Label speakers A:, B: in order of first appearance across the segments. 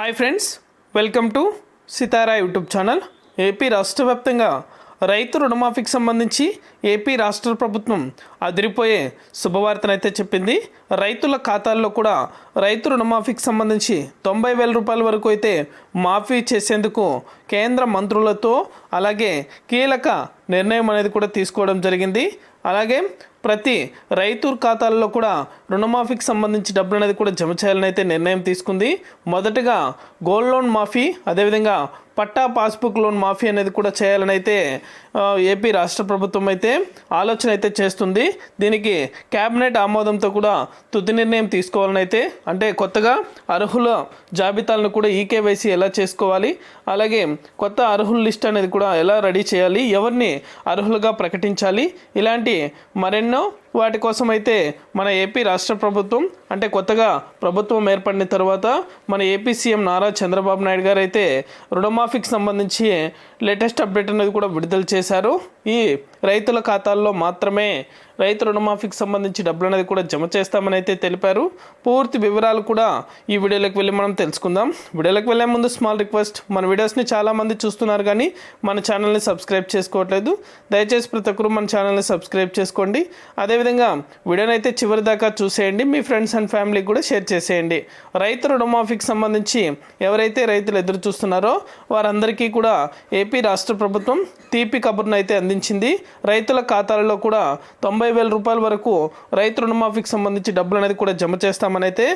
A: Hi friends welcome to Sitara YouTube channel AP రాష్ట్ర వ్యాప్తంగా రైతు రుణమాఫీకి సంబంధించి ఏపీ రాష్ట్ర ప్రభుత్వం అదిరిపోయే శుభవార్తనైతే చెప్పింది. రైతుల ఖాతాల్లో కూడా రైతు రుణమాఫీకి సంబంధించి తొంభై వేల రూపాయల వరకు అయితే మాఫీ చేసేందుకు కేంద్ర మంత్రులతో అలాగే కీలక నిర్ణయం అనేది కూడా తీసుకోవడం జరిగింది. అలాగే ప్రతి రైతు ఖాతాల్లో కూడా రుణమాఫీకి సంబంధించి డబ్బులు అనేది కూడా జమ చేయాలని అయితే నిర్ణయం తీసుకుంది. మొదటగా గోల్డ్ లోన్ మాఫీ అదేవిధంగా పట్టా పాస్బుక్ లోన్ మాఫీ అనేది కూడా చేయాలని అయితే ఏపీ రాష్ట్ర ప్రభుత్వం అయితే ఆలోచన అయితే చేస్తుంది. దీనికి కేబినెట్ ఆమోదంతో కూడా తుది నిర్ణయం తీసుకోవాలని అయితే అంటే కొత్తగా అర్హుల జాబితాలను కూడా ఈకేవైసీ ఎలా చేసుకోవాలి అలాగే కొత్త అర్హుల లిస్ట్ అనేది కూడా ఎలా రెడీ చేయాలి ఎవరిని అర్హులుగా ప్రకటించాలి ఇలాంటి మరెన్నో వాటి కోసం అయితే మన ఏపీ రాష్ట్ర ప్రభుత్వం అంటే కొత్తగా ప్రభుత్వం ఏర్పడిన తర్వాత మన ఏపీ సీఎం నారా చంద్రబాబు నాయుడు గారు అయితే రుణమాఫీకి సంబంధించి లేటెస్ట్ అప్డేట్ అనేది కూడా విడుదల చేశారు. ఈ రైతుల ఖాతాల్లో మాత్రమే రైతు రుణమాఫీకి సంబంధించి డబ్బులు అనేది కూడా జమ చేస్తామని అయితే తెలిపారు. పూర్తి వివరాలు కూడా ఈ వీడియోలోకి వెళ్ళి మనం తెలుసుకుందాం. వీడియోలోకి వెళ్ళే ముందు స్మాల్ రిక్వెస్ట్ మన వీడియోస్ని చాలామంది చూస్తున్నారు కానీ మన ఛానల్ని సబ్స్క్రైబ్ చేసుకోవట్లేదు. దయచేసి ప్రతి ఒక్కరు మన ఛానల్ని సబ్స్క్రైబ్ చేసుకోండి. అదే అదేవిధంగా వీడియోని అయితే చివరి దాకా చూసేయండి మీ ఫ్రెండ్స్ అండ్ ఫ్యామిలీకి కూడా షేర్ చేసేయండి. రైతు రుణమాఫీకి సంబంధించి ఎవరైతే రైతులు ఎదురు చూస్తున్నారో వారందరికీ కూడా ఏపీ రాష్ట్ర ప్రభుత్వం తీపి కబుర్ను అయితే అందించింది. రైతుల ఖాతాలలో కూడా తొంభై వేల రూపాయల వరకు రైతు రుణమాఫీకి సంబంధించి డబ్బులు అనేది కూడా జమ చేస్తామని అయితే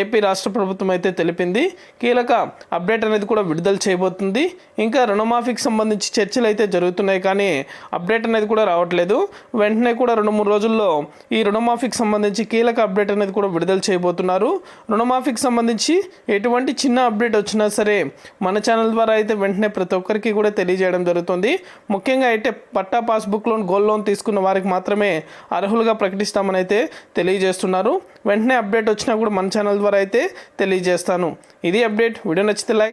A: ఏపీ రాష్ట్ర ప్రభుత్వం అయితే తెలిపింది. కీలక అప్డేట్ అనేది కూడా విడుదల చేయబోతుంది. ఇంకా రుణమాఫీకి సంబంధించి చర్చలు అయితే జరుగుతున్నాయి కానీ అప్డేట్ అనేది కూడా రావట్లేదు. వెంటనే కూడా రెండు మూడు రోజుల్లో ఈ రుణమాఫీకి సంబంధించి కీలక అప్డేట్ అనేది కూడా విడుదల చేయబోతున్నారు. రుణమాఫీకి సంబంధించి ఎటువంటి చిన్న అప్డేట్ వచ్చినా సరే మన ఛానల్ ద్వారా అయితే వెంటనే ప్రతి ఒక్కరికి కూడా తెలియజేయడం జరుగుతుంది. ముఖ్యంగా అయితే పట్టా పాస్బుక్ లోన్ గోల్డ్ లోన్ తీసుకున్న వారికి మాత్రమే అర్హులుగా ప్రకటిస్తామని అయితే తెలియజేస్తున్నారు. వెంటనే అప్డేట్ వచ్చినా కూడా మన ఛానల్ ద్వారా అయితే తెలియజేస్తాను. ఇది అప్డేట్. వీడియో నచ్చితే లైక్